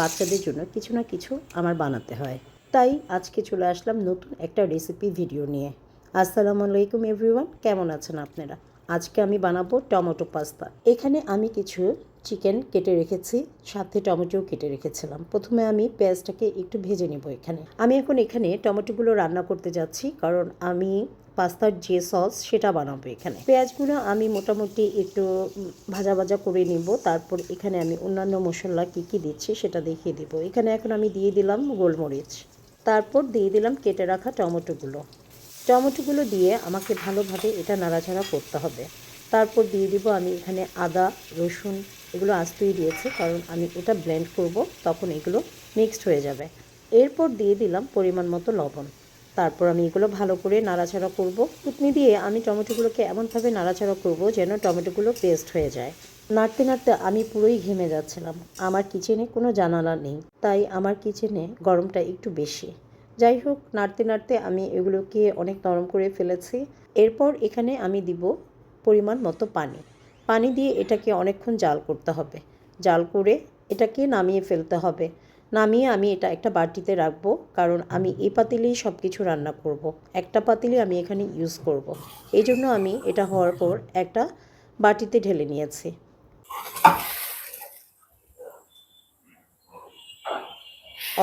বাচ্চাদের জন্য কিছু না কিছু আমার বানাতে হয়। তাই আজকে চলে আসলাম নতুন একটা রেসিপি ভিডিও নিয়ে। আসসালামু আলাইকুম এভরিওয়ান কেমন আছেন আপনারা? আজকে আমি বানাবো টমেটো পাস্তা। এখানে আমি কিছু চিকেন কেটে রেখেছি, সাথে টমেটো কেটে রেখেছিলাম। প্রথমে আমি পেঁয়াজটাকে একটু ভেজে নেব এখানে। আমি এখন এখানে টমেটোগুলো রান্না করতে যাচ্ছি, কারণ আমি পাস্তার যে সস সেটা বানাবো এখানে। পেঁয়াজগুলো আমি মোটামুটি একটু ভাজা ভাজা করে নিব, তারপর এখানে আমি অন্যান্য মশলা কি কি দিচ্ছি সেটা দেখিয়ে দিব। এখানে এখন আমি দিয়ে দিলাম গোলমরিচ, তারপর দিয়ে দিলাম কেটে রাখা টমেটোগুলো। টমেটোগুলো দিয়ে আমাকে ভালোভাবে এটা নাড়াচাড়া করতে হবে। তারপর দিয়ে দিব আমি এখানে আদা, রসুন এগুলো আস্তেই দিয়েছি, কারণ আমি এটা ব্লেন্ড করব, তখন এগুলো মিক্সড হয়ে যাবে। এরপর দিয়ে দিলাম পরিমাণ মতো লবণ। তারপর আমি এগুলো ভালো করে নাড়াচাড়া করব। কুটনি দিয়ে আমি টমেটোগুলোকে এমনভাবে নাড়াচাড়া করব যেন টমেটোগুলো পেস্ট হয়ে যায়। নাড়তে নাড়তে আমি পুরোই ঘেমে যাচ্ছিলাম। আমার কিচেনে কোনো জানালা নেই, তাই আমার কিচেনে গরমটা একটু বেশি। যাই হোক, নাড়তে নাড়তে আমি এগুলোকে অনেক নরম করে ফেলেছি। এরপর এখানে আমি দিব পরিমাণ মতো পানি। পানি দিয়ে এটাকে অনেকক্ষণ জাল করতে হবে। জাল করে এটাকে নামিয়ে ফেলতে হবে। নামিয়ে আমি এটা একটা বাটিতে রাখব, কারণ আমি এই পাতিলেই সব কিছু রান্না করব। একটা পাতিলে আমি এখানে ইউজ করব। এই জন্য আমি এটা হওয়ার পর একটা বাটিতে ঢেলে নিয়েছি।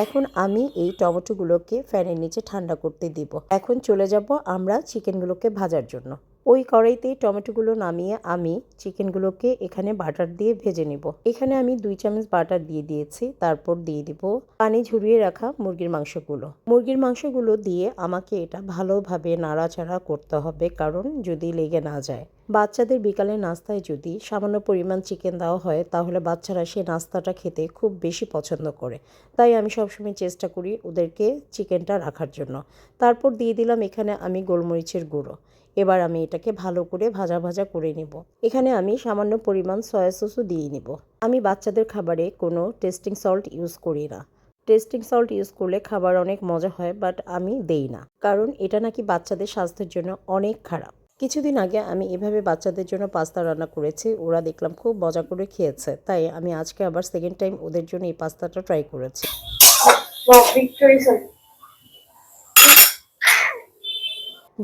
এখন আমি এই টমেটোগুলোকে ফ্যানের নিচে ঠান্ডা করতে দিব। এখন চলে যাব আমরা চিকেনগুলোকে ভাজার জন্য। ওই কড়াইতেই টমেটোগুলো নামিয়ে আমি চিকেনগুলোকে এখানে বাটার দিয়ে ভেজে নিব। এখানে আমি দুই চামচ বাটার দিয়ে দিয়েছি, তারপর দিয়ে দিব পানি ঝুরিয়ে রাখা মুরগির মাংসগুলো। মুরগির মাংসগুলো দিয়ে আমাকে এটা ভালোভাবে নাড়াচাড়া করতে হবে, কারণ যদি লেগে না যায়। বাচ্চাদের বিকালে নাস্তায় যদি সামান্য পরিমাণ চিকেন দেওয়া হয়, তাহলে বাচ্চারা সেই নাস্তাটা খেতে খুব বেশি পছন্দ করে। তাই আমি সবসময় চেষ্টা করি ওদেরকে চিকেনটা রাখার জন্য। তারপর দিয়ে দিলাম এখানে আমি গোলমরিচের গুঁড়ো। এবার আমি এটাকে ভালো করে ভাজা ভাজা করে নিব। এখানে আমি সামান্য পরিমাণ সয়া সসও দিয়ে নিব। আমি বাচ্চাদের খাবারে কোনো টেস্টিং সল্ট ইউজ করি না। টেস্টিং সল্ট ইউজ করলে খাবার অনেক মজা হয়, বাট আমি দেই না। কারণ এটা নাকি বাচ্চাদের স্বাস্থ্যের জন্য অনেক খারাপ। কিছুদিন আগে আমি এভাবে বাচ্চাদের জন্য পাস্তা রান্না করেছি, ওরা দেখলাম খুব মজা করে খেয়েছে। তাই আমি আজকে আবার সেকেন্ড টাইম ওদের জন্য এই পাস্তাটা ট্রাই করেছি।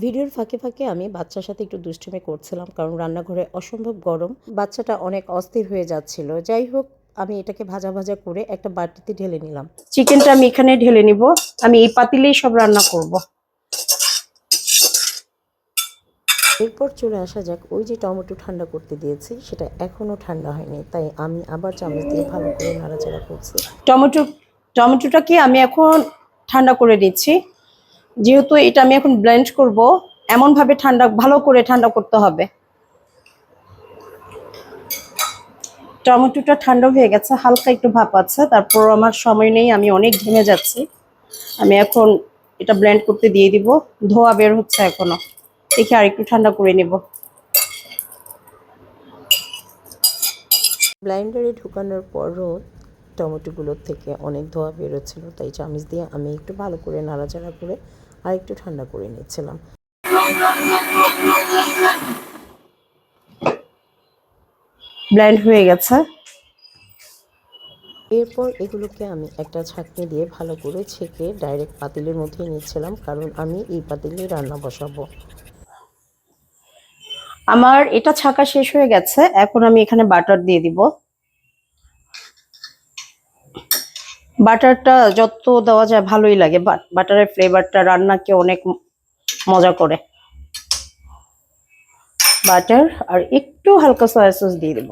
ভিডিওর ফাঁকে ফাঁকে আমি বাচ্চার সাথে একটু দুষ্টুমি করছিলাম কারণ রান্নাঘরে অসম্ভব গরম। বাচ্চাটা অনেক অস্থির হয়ে যাচ্ছিল। যাই হোক আমি এটাকে ভাজা ভাজা করে একটা বাটিতে ঢেলে নিলাম। চিকেনটা আমি এখানে ঢেলে নিব। আমি এই পাতিলেই সব রান্না করব। এরপর চলে আসা যাক ওই যে টমেটো ঠান্ডা করতে দিয়েছি সেটা এখনও ঠান্ডা হয়নি। তাই আমি আবার চামচ দিয়ে ভালো করে নাড়াচাড়া করছি। টমেটো টমেটোটাকে আমি এখন ঠান্ডা করে দিচ্ছি যেহেতু এটা আমি এখন ব্লেন্ড করব এমন ভাবে ঠান্ডা, ভালো করে ঠান্ডা করতে হবে। টমেটোটা ঠান্ডা হয়ে গেছে, হালকা একটু ভাপ আছে, তারপর আমার সময় নেই, আমি অনেক ঘেমে যাচ্ছি। আমি এখন এটা ব্লেন্ড করতে দিয়ে দিব, ধোয়া বের হচ্ছে এখনও। দেখি আর একটু ঠান্ডা করে নিব। ব্লাইন্ডারে ঢুকানোর পরও টমেটোগুলোর থেকে অনেক ধোয়া বেরোচ্ছিল, তাই চামচ দিয়ে আমি একটু ভালো করে নাড়াচাড়া করে আর একটু ঠান্ডা করে নিচ্ছিলাম। ব্লেন্ড হয়ে গেছে। এরপর এগুলোকে আমি একটা ছাঁকনি দিয়ে ভালো করে ছেঁকে ডাইরেক্ট পাতিলের মধ্যে নিচ্ছিলাম কারণ আমি এই পাতিলে রান্না বসাবো। আমার এটা ছাকা শেষ হয়ে গেছে এখন আমি এখানে বাটার দিয়ে দিব। বাটারটা যত দেওয়া যায় ভালোই লাগে বাটারের ফ্লেভারটা রান্নাকে অনেক মজা করে। বাটার আর একটু হালকা সয়া সস দিয়ে দিব।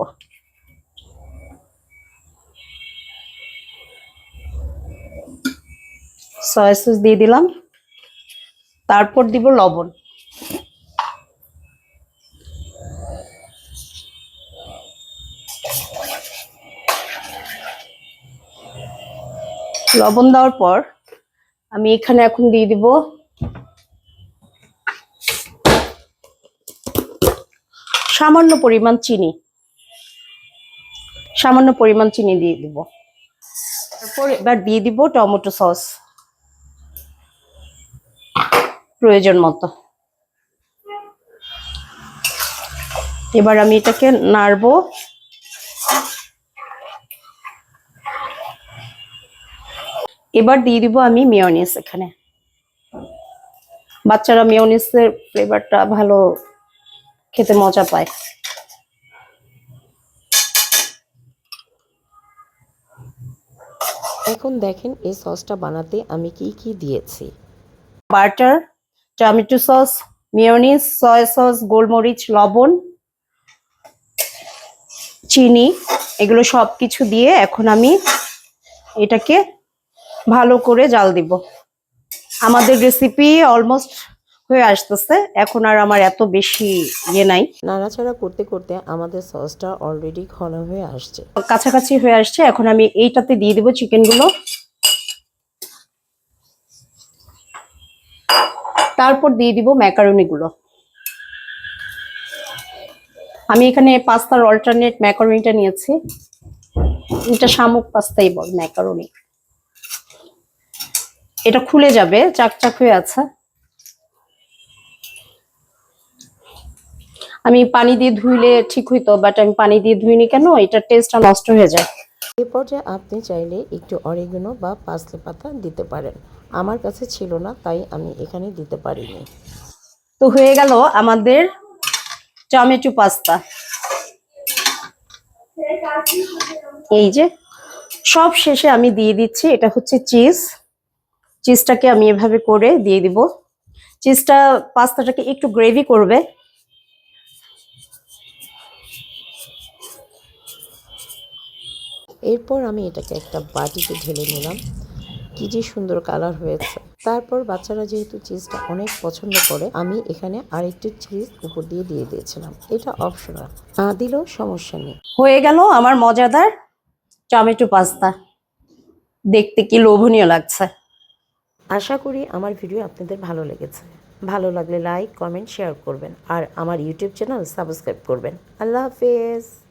সয়া সস দিয়ে দিলাম। তারপর দিব লবণ। লবণ দেওয়ার পর আমি এখানে এখন দিয়ে দিব সামান্য পরিমাণ চিনি। সামান্য পরিমাণ চিনি দিয়ে দিব। তারপর এবার দিয়ে দিব টমেটো সস। প্রয়োজন মতো। এবার আমি এটাকে নাড়বো। এবার দিয়ে দিব আমি মেয়নিস এখানে। বাচ্চারা মেয়নিসের ফ্লেভারটা ভালো খেতে মজা পায়। এখন দেখেন এই সসটা বানাতে আমি কি কি দিয়েছি। Butter tomato sauce mayonnaise soya sauce গোলমরিচ লবণ চিনি এগুলো সব কিছু দিয়ে এখন আমি এটাকে ভালো করে জাল দিব। আমাদের রেসিপি অলমোস্ট হয়ে আসতেছে। এখন আর আমার এত বেশি ইয়ে নাই। নাড়াচাড়া করতে করতে আমাদের সসটা অলরেডি ঘন হয়ে আসছে। কাছাকাছি হয়ে আসছে। এখন আমি এইটাতে দিয়ে দিব চিকেনগুলো। তারপর দিয়ে দিব ম্যাকারনি গুলো আমি এখানে পাস্তার অল্টারনেট ম্যাকারনিটা নিয়েছি। এটা শামুক পাস্তাই বল ম্যাকারনি। এটা খুলে যাবে চাকচাক হয়ে আছে। আমি পানি দিয়ে ধুইলে ঠিক হইতো বাট আমি পানি দিয়ে ধুইনি কেন? এটার টেস্টটা নষ্ট হয়ে যায়। এ পর্যায়ে আপনি চাইলে একটু অরিগেনো বা পাসলে পাতা দিতে পারেন। আমার কাছে ছিল না তাই আমি এখানে দিতে পারিনি। তো হয়ে গেল আমাদের টমেটো পাস্তা। এই যে সব শেষে আমি দিয়ে দিচ্ছি এটা হচ্ছে চিজ চিজটাকে আমি এভাবে করে দিয়ে দিব। চিজটা পাস্তাটাকে একটু গ্রেভি করবে। এরপর আমি এটাকে একটা বাটিতে ঢেলে নিলাম। কি যে সুন্দর কালার হয়েছে। তারপর বাচ্চারা যেহেতু চিজটা অনেক পছন্দ করে আমি এখানে আরেকটু চিজ উপর দিয়ে দিয়ে দিয়েছিলাম। এটা অপশনাল না দিলেও সমস্যা নেই। হয়ে গেল আমার মজাদার টমেটো পাস্তা। দেখতে কি লোভনীয় লাগছে। আশা করি আমার ভিডিও আপনাদের ভালো লেগেছে। ভালো লাগলে লাইক কমেন্ট শেয়ার করবেন। আর আমার ইউটিউব চ্যানেল সাবস্ক্রাইব করবেন। আল্লাহ হাফেজ।